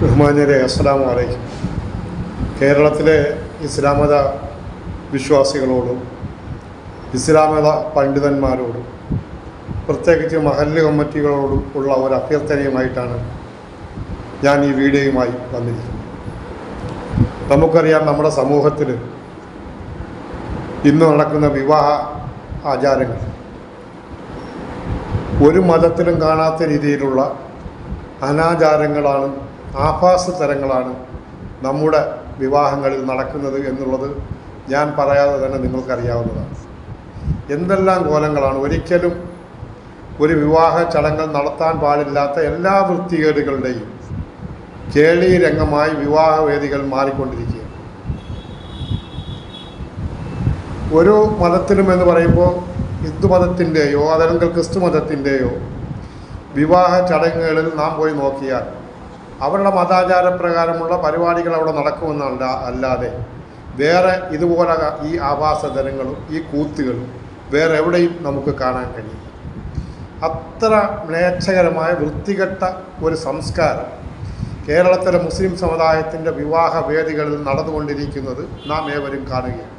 ബഹുമാന്യരെ അസ്സാം വലൈക്കും കേരളത്തിലെ ഇസ്ലാമത വിശ്വാസികളോടും ഇസ്ലാമത പണ്ഡിതന്മാരോടും പ്രത്യേകിച്ച് മഹല്ല് കമ്മിറ്റികളോടും ഉള്ള ഒരു അഭ്യർത്ഥനയുമായിട്ടാണ് ഞാൻ ഈ വീഡിയോയുമായി വന്നിരിക്കുന്നത്. നമുക്കറിയാം നമ്മുടെ സമൂഹത്തിൽ ഇന്ന് നടക്കുന്ന വിവാഹ ആചാരങ്ങൾ ഒരു മതത്തിലും കാണാത്ത രീതിയിലുള്ള അനാചാരങ്ങളാണ് ആഭാസ തരങ്ങളാണ് നമ്മുടെ വിവാഹങ്ങളിൽ നടക്കുന്നത് എന്നുള്ളത് ഞാൻ പറയാതെ തന്നെ നിങ്ങൾക്കറിയാവുന്നതാണ്. എന്തെല്ലാം കോലങ്ങളാണ്. ഒരിക്കലും ഒരു വിവാഹ ചടങ്ങ് നടത്താൻ പാടില്ലാത്ത എല്ലാ വൃത്തികേടുകളുടെയും കേളി രംഗമായി വിവാഹവേദികൾ മാറിക്കൊണ്ടിരിക്കുക ഒരു മതത്തിലും എന്ന് പറയുമ്പോൾ ഹിന്ദു മതത്തിന്റെയോ അതല്ലെങ്കിൽ ക്രിസ്തു മതത്തിന്റെയോ വിവാഹ ചടങ്ങുകളിൽ നാം പോയി നോക്കിയാൽ അവരുടെ മതാചാരപ്രകാരമുള്ള പരിപാടികൾ അവിടെ നടക്കുമെന്നല്ല അല്ലാതെ വേറെ ഇതുപോലെ ഈ ആവാസ ജനങ്ങളും ഈ കൂത്തുകളും വേറെ എവിടെയും നമുക്ക് കാണാൻ കഴിയും അത്ര മ്ലേച്ഛകരമായ വൃത്തികെട്ട ഒരു സംസ്കാരം കേരളത്തിലെ മുസ്ലിം സമുദായത്തിന്റെ വിവാഹ വേദികളിൽ നടന്നുകൊണ്ടിരിക്കുന്നത് നാം ഏവരും കാണുകയാണ്.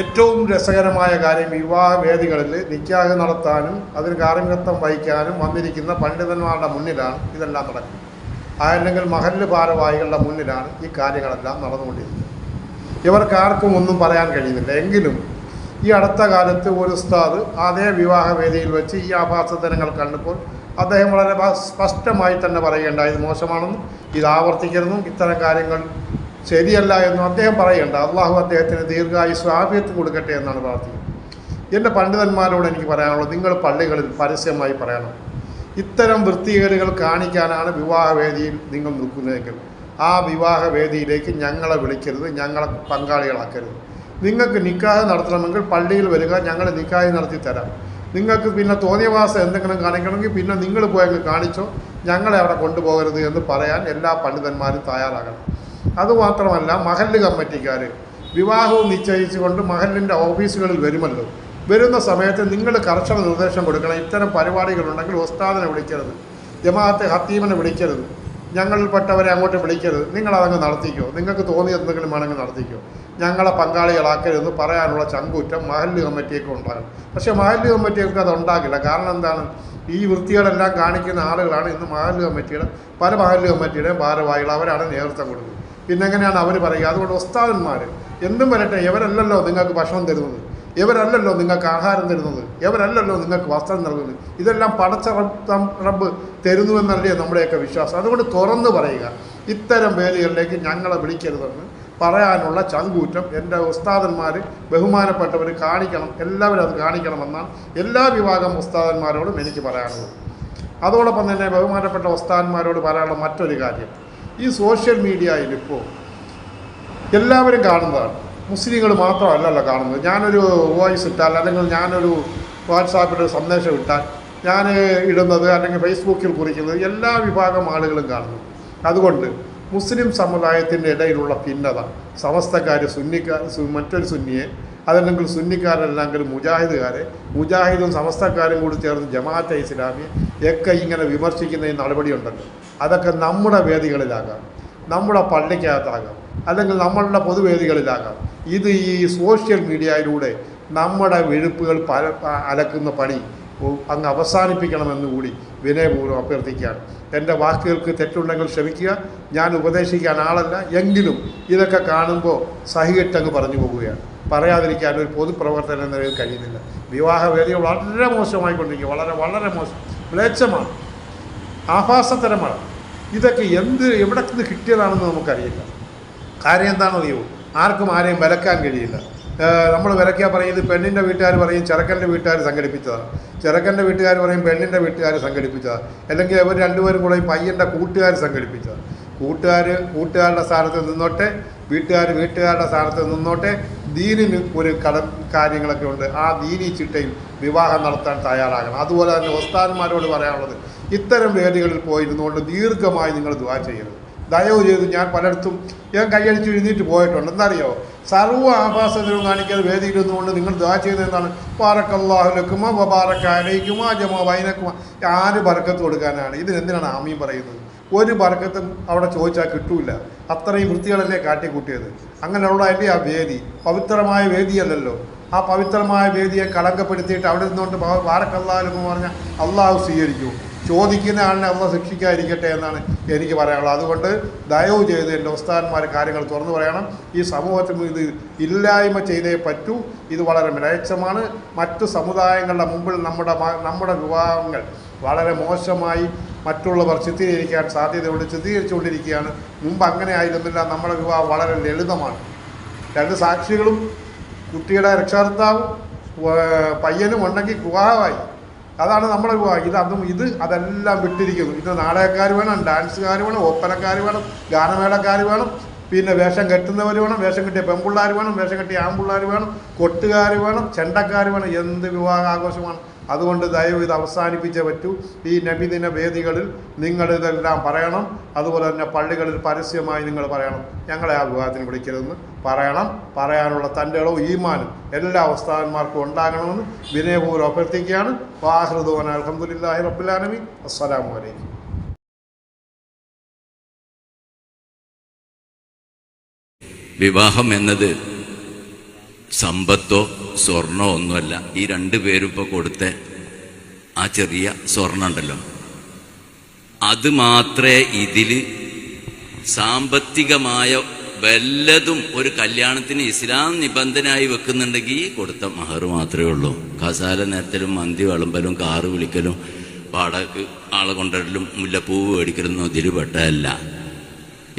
ഏറ്റവും രസകരമായ കാര്യം വിവാഹ വേദികളിൽ നിക്കാഹ് നടത്താനും അതിന് കാർമ്മികത്വം വഹിക്കാനും വന്നിരിക്കുന്ന പണ്ഡിതന്മാരുടെ മുന്നിലാണ് ഇതെല്ലാം നടക്കുന്നത്. അല്ലെങ്കിൽ മഹല്ല് ഭാരവാഹികളുടെ മുന്നിലാണ് ഈ കാര്യങ്ങളെല്ലാം നടന്നുകൊണ്ടിരിക്കുന്നത്. ഇവർക്ക് ആർക്കും ഒന്നും പറയാൻ കഴിയുന്നില്ല. എങ്കിലും ഈ അടുത്ത കാലത്ത് ഒരു ഉസ്താദ് അതേ വിവാഹവേദിയിൽ വെച്ച് ഈ ആഭാസത്തരങ്ങൾ കണ്ടപ്പോൾ അദ്ദേഹം വളരെ സ്പഷ്ടമായി തന്നെ പറയേണ്ട ഇത് മോശമാണെന്നും ഇത് ആവർത്തിക്കരുതെന്നും ഇത്തരം കാര്യങ്ങൾ ശരിയല്ല എന്നും അദ്ദേഹം പറയേണ്ട. അള്ളാഹു അദ്ദേഹത്തിന് ദീർഘായുസ് ആഫിയത്ത് കൊടുക്കട്ടെ എന്നാണ് പ്രാർത്ഥിക്കുന്നത്. എന്റെ പണ്ഡിതന്മാരോട് എനിക്ക് പറയാനുള്ളത് നിങ്ങൾ പള്ളികളിൽ പരസ്യമായി പറയണം. ഇത്തരം വൃത്തികേടുകൾ കാണിക്കാനാണ് വിവാഹവേദിയിൽ നിങ്ങൾ നിൽക്കുന്നതെങ്കിൽ ആ വിവാഹവേദിയിലേക്ക് ഞങ്ങളെ വിളിക്കരുത് ഞങ്ങളെ പങ്കാളികളാക്കരുത്. നിങ്ങൾക്ക് നിക്കാഹ് നടത്തണമെങ്കിൽ പള്ളിയിൽ വരിക ഞങ്ങൾ നിക്കാഹ് നടത്തി തരാം. നിങ്ങൾക്ക് പിന്നെ തോന്നിയവാസം എന്തെങ്കിലും കാണിക്കണമെങ്കിൽ പിന്നെ നിങ്ങൾ പോയങ്ങ് കാണിച്ചോ ഞങ്ങളെ അവിടെ കൊണ്ടുപോകരുത് എന്ന് പറയാൻ എല്ലാ പണ്ഡിതന്മാരും തയ്യാറാകണം. അതുമാത്രമല്ല മഹല്ല് കമ്മിറ്റിക്കാർ വിവാഹവും നിശ്ചയിച്ചുകൊണ്ട് മഹലിന്റെ ഓഫീസുകളിൽ വരുമല്ലോ. വരുന്ന സമയത്ത് നിങ്ങൾ കർശന നിർദ്ദേശം കൊടുക്കണം. ഇത്തരം പരിപാടികളുണ്ടെങ്കിൽ ഉസ്താദിനെ വിളിക്കരുത്. ജമാഅത്തെ ഹത്തീമിനെ വിളിക്കരുത്. ഞങ്ങളിൽപ്പെട്ടവരെ അങ്ങോട്ട് വിളിക്കരുത്. നിങ്ങളതങ്ങ് നടത്തിക്കോ. നിങ്ങൾക്ക് തോന്നി എന്തെങ്കിലും വേണമെങ്കിൽ നടത്തിക്കോ. ഞങ്ങളെ പങ്കാളികളാക്കരുതെന്ന് പറയാനുള്ള ചങ്കൂറ്റം മഹല്ല് കമ്മിറ്റിയൊക്കെ ഉണ്ടാകും പക്ഷേ മഹല്ല് കമ്മിറ്റിയൊക്കെ അത് ഉണ്ടാകില്ല. കാരണം എന്താണ്? ഈ വൃത്തികളെല്ലാം കാണിക്കുന്ന ആളുകളാണ് ഇന്ന് മഹല്ല് കമ്മിറ്റിയുടെ പല മഹല്ല് കമ്മിറ്റിയുടെയും ഭാരവാഹികൾ അവരാണ് നേതൃത്വം കൊടുക്കുന്നത്. പിന്നെ എങ്ങനെയാണ് അവർ പറയുക? അതുകൊണ്ട് ഉസ്താദന്മാർ എന്തും വരട്ടെ ഇവരല്ലല്ലോ നിങ്ങൾക്ക് ഭക്ഷണം തരുന്നത്. ഇവരല്ലല്ലോ നിങ്ങൾക്ക് ആഹാരം തരുന്നത്. ഇവരല്ലല്ലോ നിങ്ങൾക്ക് വസ്ത്രം നൽകുന്നത്. ഇതെല്ലാം പടച്ച റബ്ബ് റബ്ബ് തരുന്നുവെന്നല്ലേ നമ്മുടെയൊക്കെ വിശ്വാസം. അതുകൊണ്ട് തുറന്നു പറയുക. ഇത്തരം വേദികളിലേക്ക് ഞങ്ങളെ വിളിക്കരുതെന്ന് പറയാനുള്ള ചങ്കൂറ്റം എന്റെ ഉസ്താദന്മാർ ബഹുമാനപ്പെട്ടവർ കാണിക്കണം. എല്ലാവരും അത് കാണിക്കണമെന്നാണ് എല്ലാ വിഭാഗം ഉസ്താദന്മാരോടും എനിക്ക് പറയാനുള്ളത്. അതോടൊപ്പം തന്നെ ബഹുമാനപ്പെട്ട ഉസ്താദന്മാരോട് പറയാനുള്ള മറ്റൊരു കാര്യം. ഈ സോഷ്യൽ മീഡിയയിൽ ഇപ്പോൾ എല്ലാവരും കാണുന്നതാണ്. മുസ്ലിങ്ങൾ മാത്രമല്ലല്ലോ കാണുന്നത്. ഞാനൊരു വോയിസ് ഇട്ടാൽ അല്ലെങ്കിൽ ഞാനൊരു വാട്സാപ്പിൽ സന്ദേശം ഇട്ടാൽ ഞാൻ ഇടുന്നത് അല്ലെങ്കിൽ ഫേസ്ബുക്കിൽ കുറിക്കുന്നത് എല്ലാ വിഭാഗം ആളുകളും കാണുന്നു. അതുകൊണ്ട് മുസ്ലിം സമുദായത്തിന്റെ ഇടയിലുള്ള ഭിന്നത സമസ്തക്കാർ സുന്നിക്കാർ മറ്റൊരു സുന്നിയെ അതല്ലെങ്കിൽ സുന്നിക്കാരല്ലെങ്കിൽ മുജാഹിദുകാരെ മുജാഹിദും സമസ്തക്കാരും കൂടി ചേർന്ന് ജമാഅത്തെ ഇസ്ലാമിയെ ഒക്കെ ഇങ്ങനെ വിമർശിക്കുന്ന ഈ നടപടിയുണ്ടല്ലോ. അതൊക്കെ നമ്മുടെ വേദികളിലാകാം. നമ്മുടെ പള്ളിക്കകത്താകാം. അല്ലെങ്കിൽ നമ്മളുടെ പൊതുവേദികളിലാകാം. ഇത് ഈ സോഷ്യൽ മീഡിയയിലൂടെ നമ്മുടെ വെഴുപ്പുകൾ പല അലക്കുന്ന പണി അങ്ങ് അവസാനിപ്പിക്കണമെന്ന് കൂടി വിനയപൂർവം അഭ്യർത്ഥിക്കുകയാണ്. എന്റെ വാക്കുകൾക്ക് തെറ്റുണ്ടെങ്കിൽ ക്ഷമിക്കുക. ഞാൻ ഉപദേശിക്കാൻ ആളല്ല. എങ്കിലും ഇതൊക്കെ കാണുമ്പോൾ സഹികെട്ടങ്ങ് പറഞ്ഞു പോകുകയാണ്. പറയാതിരിക്കാൻ ഒരു പൊതുപ്രവർത്തനം എന്ന നിലയിൽ കഴിയുന്നില്ല. വിവാഹവേദികൾ വളരെ മോശമായിക്കൊണ്ടിരിക്കുക. വളരെ വളരെ മോശം. മ്ലേച്ഛമാണ്. ആഭാസതരമാണ് ഇതൊക്കെ എന്ത് എവിടെ നിന്ന് കിട്ടിയതാണെന്ന് നമുക്കറിയില്ല. കാര്യം എന്താണെന്നറിയോ ആർക്കും ആരെയും വിലക്കാൻ കഴിയില്ല. നമ്മൾ വിലക്കിയാൽ പറയും ഇത് പെണ്ണിന്റെ വീട്ടുകാർ പറയും ചെറുക്കന്റെ വീട്ടുകാർ സംഘടിപ്പിച്ചതാണ്. ചെറുക്കന്റെ വീട്ടുകാർ പറയും പെണ്ണിന്റെ വീട്ടുകാർ സംഘടിപ്പിച്ചതാണ്. അല്ലെങ്കിൽ അവർ രണ്ടുപേരും കൂടെ പയ്യന്റെ കൂട്ടുകാർ സംഘടിപ്പിച്ചതാണ്. കൂട്ടുകാർ കൂട്ടുകാരുടെ സ്ഥാനത്ത് നിന്നോട്ടെ വീട്ടുകാർ വീട്ടുകാരുടെ സ്ഥാനത്ത് നിന്നോട്ടെ ദീനിന് ഒരു കട കാര്യങ്ങളൊക്കെ ഉണ്ട്. ആ ദീനി ചിട്ടയിൽ വിവാഹം നടത്താൻ തയ്യാറാകണം. അതുപോലെ തന്നെ ഒസ്താന്മാരോട് പറയാനുള്ളത് ഇത്തരം വേദികളിൽ പോയിരുന്നുകൊണ്ട് ദീർഘമായി നിങ്ങൾ ദുവാ ചെയ്യരുത്. ദയവ് ചെയ്ത് ഞാൻ പലയിടത്തും ഞാൻ കൈയടിച്ച് എഴുന്നേറ്റ് പോയിട്ടുണ്ട്. എന്താറിയോ സർവ ആഭാസത്തിനും കാണിക്കാതെ വേദിയിലിരുന്നുകൊണ്ട് നിങ്ങൾ ദുവാ ചെയ്യുന്നതെന്നാണ് പാറക്കല്ലാഹുലക്കുമോ വബാറക്കാനയ്ക്കുമോ ജമോ വൈനക്കുമോ ആര് ബർക്കത്ത് കൊടുക്കാനാണ്? ഇതിനെന്തിനാണ് ആമീൻ പറയുന്നത്? ഒരു ബർക്കത്തും അവിടെ ചോദിച്ചാൽ കിട്ടൂല. അത്രയും വൃത്തികളല്ലേ കാട്ടിക്കൂട്ടിയത്. അങ്ങനെയുള്ളതല്ലേ ആ വേദി പവിത്രമായ വേദിയല്ലല്ലോ. ആ പവിത്രമായ വേദിയെ കളങ്കപ്പെടുത്തിയിട്ട് അവിടെ നിന്നുകൊണ്ട് വാരക്കല്ലാലും പറഞ്ഞാൽ അള്ളാഹു സ്വീകരിക്കൂ. ചോദിക്കുന്ന ആളിനെ അള്ള ശിക്ഷിക്കാതിരിക്കട്ടെ എന്നാണ് എനിക്ക് പറയാനുള്ളത്. അതുകൊണ്ട് ദയവ് ചെയ്ത് എന്റെ ഉസ്താന്മാർ കാര്യങ്ങൾ തുറന്നു പറയണം. ഈ സമൂഹത്തിൽ ഇത് ഇല്ലായ്മ ചെയ്തേ പറ്റൂ. ഇത് വളരെ മ്ലേച്ഛമാണ് മറ്റു സമുദായങ്ങളുടെ മുമ്പിൽ നമ്മുടെ നമ്മുടെ വിവാഹങ്ങൾ വളരെ മോശമായി മറ്റുള്ളവർ ചിത്രീകരിക്കാൻ സാധ്യതയുണ്ട് ചിത്രീകരിച്ചുകൊണ്ടിരിക്കുകയാണ്. മുമ്പ് അങ്ങനെ ആയിരുന്നില്ല. നമ്മുടെ വിവാഹം വളരെ ലളിതമാണ്. രണ്ട് സാക്ഷികളും കുട്ടിയുടെ രക്ഷകർത്താവും പയ്യനും ഉണ്ടെങ്കിൽ വിവാഹമായി അതാണ് നമ്മുടെ വിവാഹം ഇത് അതും ഇത് അതെല്ലാം വിട്ടിരിക്കുന്നു. ഇത് നാടകക്കാർ വേണം ഡാൻസുകാർ വേണം ഒപ്പനക്കാർ വേണം ഗാനമേളക്കാർ വേണം പിന്നെ വേഷം കെട്ടുന്നവർ വേണം വേഷം കെട്ടിയ പെൺപിള്ളേർ വേണം വേഷം കെട്ടിയ ആൺപിള്ളേർ വേണം കൊട്ടുകാർ വേണം ചെണ്ടക്കാർ വേണം എന്ത് വിവാഹാഘോഷമാണ് അതുകൊണ്ട് ദയവ് ഇത് അവസാനിപ്പിച്ചേ പറ്റൂ. ഈ നബിദിന വേദികളിൽ നിങ്ങൾ ഇതെല്ലാം പറയണം. അതുപോലെ തന്നെ പള്ളികളിൽ പരസ്യമായി നിങ്ങൾ പറയണം. ഞങ്ങളെ ആ വിവാഹത്തിന് വിളിക്കരുതെന്ന് പറയണം. പറയാനുള്ള തന്റെ ഇളവ് ഈമാനും എല്ലാ ഉസ്താദന്മാർക്കും ഉണ്ടാകണമെന്ന് വിനയപൂർവം അഭ്യർത്ഥിക്കുകയാണ്. വാഹൃദോൻ അലഹമുല്ലാഹി റബ്ബുലാനമി അസ്സലാമു അലൈക്കും. വിവാഹം എന്നത് സമ്പത്തോ സ്വർണോ ഒന്നുമല്ല. ഈ രണ്ടു പേരും ഇപ്പോൾ കൊടുത്ത ആ ചെറിയ സ്വർണം ഉണ്ടല്ലോ അത് മാത്രമേ ഇതിൽ സാമ്പത്തികമായ വല്ലതും ഒരു കല്യാണത്തിന് ഇസ്ലാം നിബന്ധനയായി വെക്കുന്നുണ്ടെങ്കിൽ കൊടുത്ത മഹർ മാത്രമേ ഉള്ളൂ. കസാല നേരത്തിലും മന്തി വിളമ്പലും കാറ് വിളിക്കലും പാടക്ക് ആളെ കൊണ്ടുവരലും മുല്ലപ്പൂവ് മേടിക്കലൊന്നും ഇതിൽ പെട്ടതല്ല.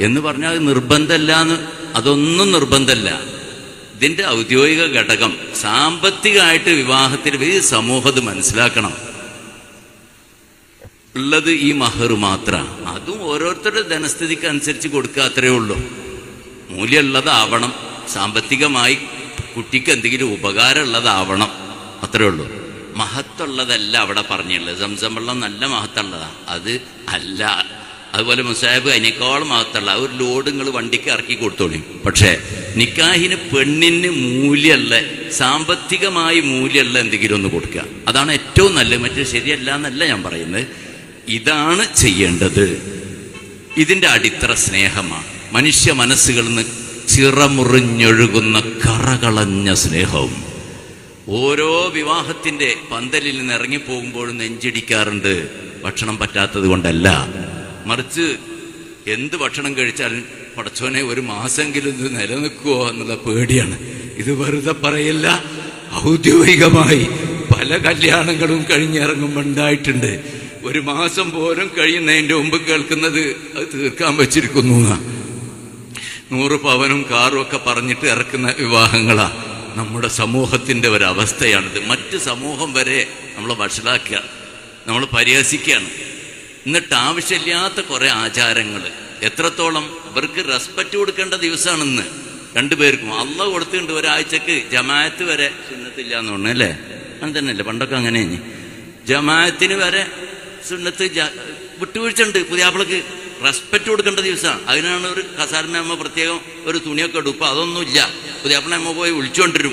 എന്ന് പറഞ്ഞാൽ നിർബന്ധമല്ല എന്ന് അതൊന്നും നിർബന്ധമല്ല. ഇതിന്റെ ഔദ്യോഗിക ഘടകം സാമ്പത്തികമായിട്ട് വിവാഹത്തിൽ ഈ സമൂഹത്ത് മനസ്സിലാക്കണം. ഉള്ളത് ഈ മഹർ മാത്രമാണ് അതും ഓരോരുത്തരുടെ ധനസ്ഥിതിക്ക് അനുസരിച്ച് കൊടുക്കുക അത്രേ ഉള്ളൂ. മൂല്യമുള്ളതാവണം. സാമ്പത്തികമായി കുട്ടിക്ക് എന്തെങ്കിലും ഉപകാരമുള്ളതാവണം. അത്രേ ഉള്ളൂ. മഹത്തുള്ളതല്ല അവിടെ പറഞ്ഞുള്ളത് വെള്ളം നല്ല മഹത്തുള്ളതാണ് അത് അല്ല. അതുപോലെ മുസാഹിബ് അതിനേക്കാളും മാത്രമല്ല ഒരു ലോഡ് നിങ്ങൾ വണ്ടിക്ക് ഇറക്കി കൊടുത്തോളി. പക്ഷേ നിക്കാഹിന് പെണ്ണിന് മൂല്യമല്ല സാമ്പത്തികമായി മൂല്യമല്ല എന്തെങ്കിലും ഒന്ന് കൊടുക്കുക. അതാണ് ഏറ്റവും നല്ലത്. മറ്റേ ശരിയല്ല എന്നല്ല ഞാൻ പറയുന്നത്. ഇതാണ് ചെയ്യേണ്ടത്. ഇതിന്റെ അടിത്തറ സ്നേഹമാണ്. മനുഷ്യ മനസ്സുകളിൽ നിന്ന് ചിറമുറിഞ്ഞൊഴുകുന്ന കറകളഞ്ഞ സ്നേഹവും. ഓരോ വിവാഹത്തിന്റെ പന്തലിൽ നിന്ന് ഇറങ്ങിപ്പോകുമ്പോഴും നെഞ്ചിടിക്കാറുണ്ട്. ഭക്ഷണം പറ്റാത്തത് കൊണ്ടല്ല. മറിച്ച് എന്ത് ഭക്ഷണം കഴിച്ചാലും പടച്ചോനെ ഒരു മാസമെങ്കിലും ഇത് നിലനിൽക്കുമോ എന്നുള്ള പേടിയാണ്. ഇത് വെറുതെ പറയില്ല ഔദ്യോഗികമായി പല കല്യാണങ്ങളും കഴിഞ്ഞിറങ്ങുമ്പോൾ ഉണ്ടായിട്ടുണ്ട് ഒരു മാസം പോലും കഴിയുന്നതിന്റെ മുമ്പ് കേൾക്കുന്നത് അത് തീർക്കാൻ വെച്ചിരിക്കുന്നു. നൂറ് പവനും കാറും ഒക്കെ പറഞ്ഞിട്ട് ഇറക്കുന്ന വിവാഹങ്ങളാ നമ്മുടെ സമൂഹത്തിന്റെ ഒരവസ്ഥയാണിത്. മറ്റ് സമൂഹം വരെ നമ്മൾ വഷളാക്കുക നമ്മൾ പരിഹസിക്കുകയാണ്. എന്നിട്ട് ആവശ്യമില്ലാത്ത കുറെ ആചാരങ്ങൾ. എത്രത്തോളം ഇവർക്ക് റെസ്പെക്റ്റ് കൊടുക്കേണ്ട ദിവസമാണെന്ന് രണ്ടുപേർക്കും അള്ള കൊടുത്തിട്ടുണ്ട്. ഒരാഴ്ചക്ക് ജമാഅത്ത് വരെ സുന്നത്തില്ല എന്ന് പറഞ്ഞു അല്ലേ? അങ്ങനെ തന്നെയല്ലേ? പണ്ടൊക്കെ അങ്ങനെ ജമാഅത്തിന് വരെ സുന്നത്ത് ജ- വിട്ടുവീഴ്ച ഉണ്ട് പുതിയാപ്പിളക്ക് റെസ്പെക്റ്റ് കൊടുക്കേണ്ട ദിവസമാണ് അതിനാണ് ഒരു കസാരനമ്മ പ്രത്യേകം ഒരു തുണിയൊക്കെ ഇടും. ഇപ്പൊ അതൊന്നുമില്ല. പുതിയാപ്പിള അമ്മ പോയി വിളിച്ചുകൊണ്ടിരും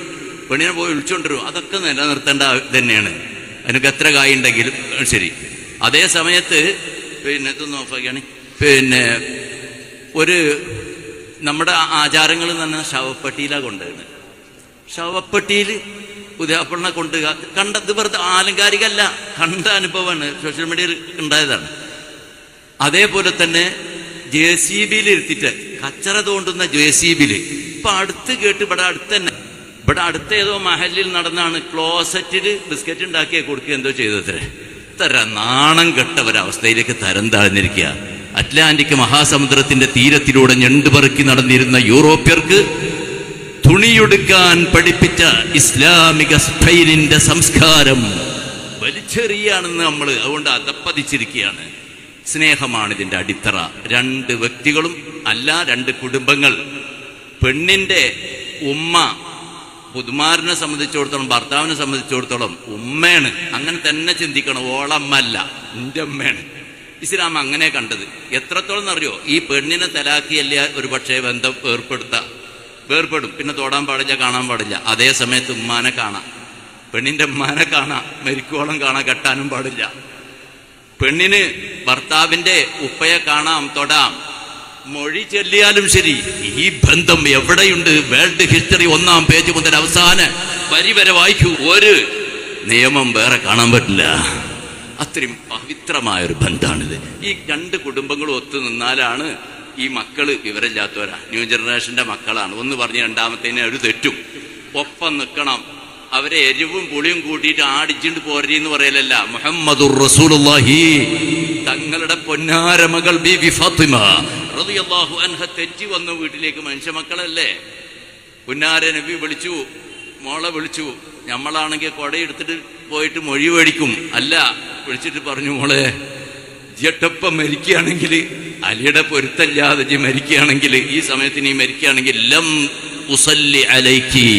പെണ്ണിനെ പോയി വിളിച്ചുകൊണ്ടിരും അതൊക്കെ നിലനിർത്തേണ്ട തന്നെയാണ്. അതിനൊക്കെ എത്ര കായുണ്ടെങ്കിലും ശരി. അതേ സമയത്ത് പിന്നെ ഇതൊന്ന് ഓഫാക്കിയാണ് പിന്നെ ഒരു നമ്മുടെ ആചാരങ്ങൾ തന്നെ ശവപ്പെട്ടിയിലാണ് കൊണ്ടുവരുന്നത്. ശവപ്പെട്ടിയിൽ ഉദയാപ്പണ്ണ കൊണ്ട് കണ്ടത് വെറുതെ ആലങ്കാരികല്ല കണ്ട അനുഭവമാണ് സോഷ്യൽ മീഡിയയിൽ ഉണ്ടായതാണ്. അതേപോലെ തന്നെ ജെ സി ബിയിൽ ഇരുത്തിട്ട് കച്ചറ തോണ്ടുന്ന ജെ സി ബിയിൽ ഇപ്പൊ അടുത്ത് കേട്ട് ഇവിടെ അടുത്ത് തന്നെ ഇവിടെ അടുത്ത ഏതോ മഹലിൽ നടന്നാണ് ക്ലോസറ്റിൽ ബിസ്ക്കറ്റ് ഉണ്ടാക്കിയ കൊടുക്കുക എന്തോ ചെയ്തത്രേ ഇത്ര നാണം കെട്ട ഒരവസ്ഥയിലേക്ക് തരം താഴ്ന്നിരിക്കുക. അറ്റ്ലാന്റിക് മഹാസമുദ്രത്തിന്റെ തീരത്തിലൂടെ ഞണ്ടുപറുക്കി നടന്നിരുന്ന യൂറോപ്യർക്ക് തുണിയൊടുക്കാൻ പഠിപ്പിച്ച ഇസ്ലാമിക സ്പെയിനിന്റെ സംസ്കാരം വലിച്ചെറിയാണെന്ന് നമ്മൾ അതുകൊണ്ട് അതപ്പതിച്ചിരിക്കുകയാണ് സ്നേഹമാണ് ഇതിന്റെ അടിത്തറ. രണ്ട് വ്യക്തികളും അല്ല രണ്ട് കുടുംബങ്ങൾ. പെണ്ണിന്റെ ഉമ്മ പുതുമാരനെ സംബന്ധിച്ചിടത്തോളം ഭർത്താവിനെ സംബന്ധിച്ചിടത്തോളം ഉമ്മയാണ്. അങ്ങനെ തന്നെ ചിന്തിക്കണം. ഓളമ്മല്ല എന്റെ അമ്മയാണ് ഇസ്ലാം അങ്ങനെ കണ്ടത്. എത്രത്തോളം അറിയോ ഈ പെണ്ണിനെ തലാക്കിയല്ല ഒരു പക്ഷേ ബന്ധം ഏർപ്പെടുത്താം? വേർപ്പെടും. പിന്നെ തൊടാൻ പാടില്ല കാണാൻ പാടില്ല. അതേ സമയത്ത് ഉമ്മാനെ കാണാം. പെണ്ണിന്റെ ഉമ്മാനെ കാണാം. മരിക്കോളം കാണാൻ കെട്ടാനും പാടില്ല. പെണ്ണിന് ഭർത്താവിന്റെ ഉപ്പയെ കാണാം തൊടാം. മൊഴി ചൊല്ലിയാലും ശരി ഈ ബന്ധം എവിടെയുണ്ട്? വേൾഡ് ഹിസ്റ്ററി ഒന്നാം പേജ് മുതൽ അവസാന വരി വരെ വായിക്കൂ. ഒരു നിയമം വേറെ കാണാൻ പറ്റില്ല. അത്രയും പവിത്രമായ ഒരു ബന്ധമാണിത് ഈ രണ്ട് കുടുംബങ്ങളും ഒത്തു നിന്നാലാണ് ഈ മക്കൾ വിവരമില്ലാത്തവരാ. ന്യൂ ജനറേഷന്റെ മക്കളാണ്. ഒന്ന് പറഞ്ഞ് രണ്ടാമത്തേനെ ഒരു തെറ്റും. ഒപ്പം നിൽക്കണം. അവരെ എരിവും പുളിയും കൂട്ടിയിട്ട് ആടിച്ചിട്ട് എന്ന് പറയലല്ല. മുഹമ്മദുർ റസൂലുള്ളാഹി. തങ്ങളുടെ പൊന്നാരമകൾ ബി ഫാത്തിമ. റളിയല്ലാഹു അൻഹ തെറ്റി വന്ന വീട്ടിലേക്ക് മനുഷ്യമക്കളല്ലേ? പുന്നാര നബി വിളിച്ചു മോളെ വിളിച്ചു നമ്മളാണെങ്കിൽ കൊടയെടുത്തിട്ട് പോയിട്ട് മൊഴി മേടിക്കും. അല്ല വിളിച്ചിട്ട് പറഞ്ഞു മോളെ ജട്ടപ്പം മരിക്കുകയാണെങ്കിൽ അലിയുടെ പൊരുത്തല്ലാതെ ജി മരിക്കുകയാണെങ്കിൽ ഈ സമയത്ത് നീ മരിക്കുകയാണെങ്കിൽ ലം ഉസല്ലി അലൈക്കി.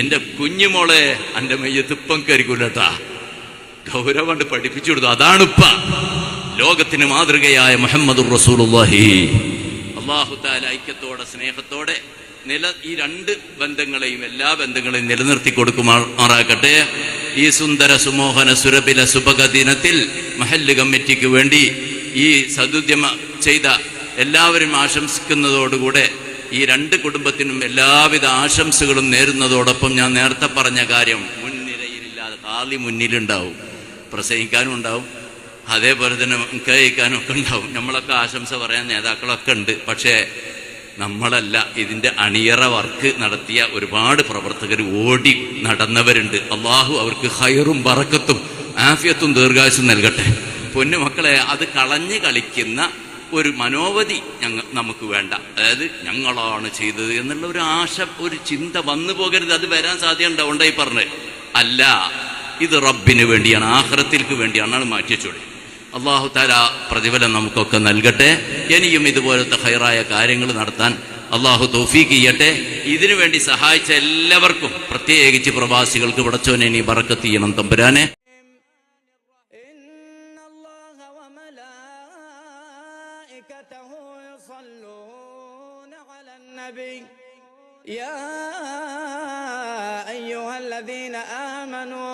എന്റെ കുഞ്ഞുമോളെ എന്റെ മെയ്യത്തിപ്പം കരിക്കൂലട്ടാ ഗൗരവണ്ട് പഠിപ്പിച്ചു കൊടുത്തു. അതാണിപ്പ ലോകത്തിന് മാതൃകയായ മുഹമ്മദ് താല ഐക്യത്തോടെ സ്നേഹത്തോടെ നില ഈ രണ്ട് ബന്ധങ്ങളെയും എല്ലാ ബന്ധങ്ങളെയും നിലനിർത്തി കൊടുക്കുമാറാകട്ടെ. ഈ സുന്ദര സുമോഹന സുരബില സുഭഗ ദിനത്തിൽ മഹല്ല് കമ്മിറ്റിക്ക് വേണ്ടി ഈ സദുദ്യമ ചെയ്ത എല്ലാവരും ആശംസിക്കുന്നതോടുകൂടെ ഈ രണ്ട് കുടുംബത്തിനും എല്ലാവിധ ആശംസകളും നേരുന്നതോടൊപ്പം ഞാൻ നേരത്തെ പറഞ്ഞ കാര്യം മുൻനിരയിലില്ലാതെ കാലി മുന്നിലുണ്ടാവും. പ്രസംഗിക്കാനും ഉണ്ടാവും. അതേപോലെ തന്നെ കേൾക്കാനും ഒക്കെ ഉണ്ടാവും. നമ്മളൊക്കെ ആശംസ പറയാൻ നേതാക്കളൊക്കെ ഉണ്ട്. പക്ഷേ നമ്മളല്ല ഇതിന്റെ അണിയറ വർക്ക് നടത്തിയ ഒരുപാട് പ്രവർത്തകർ ഓടി നടന്നവരുണ്ട്. അള്ളാഹു അവർക്ക് ഹയറും വറക്കത്തും ആഫിയത്തും ദീർഘായുസും നൽകട്ടെ. പൊന്നു മക്കളെ അത് കളഞ്ഞു കളിക്കുന്ന ഒരു മനോവധി ഞങ്ങ നമുക്ക് വേണ്ട. അതായത് ഞങ്ങളാണ് ചെയ്തത് എന്നുള്ള ഒരു ആശ ഒരു ചിന്ത വന്നു പോകരുത്. അത് വരാൻ സാധ്യത ഉണ്ടായി പറഞ്ഞത് അല്ല ഇത് റബ്ബിന് വേണ്ടിയാണ് ആഹ്റത്തിൽക്ക് വേണ്ടിയാണ്. മാറ്റിച്ചോളി അള്ളാഹു താല പ്രതിഫലം നമുക്കൊക്കെ നൽകട്ടെ ഇനിയും ഇതുപോലത്തെ ഹൈറായ കാര്യങ്ങൾ നടത്താൻ അള്ളാഹു തൗഫീക്ക് ചെയ്യട്ടെ ഇതിനു വേണ്ടി സഹായിച്ച എല്ലാവർക്കും പ്രത്യേകിച്ച് പ്രവാസികൾക്ക് പടച്ചോനെ നീ ബറക്കത്ത് ചെയ്യണം തമ്പുരാനെ إن الله وملائكته يصلون على النبي يا أيها الذين آمنوا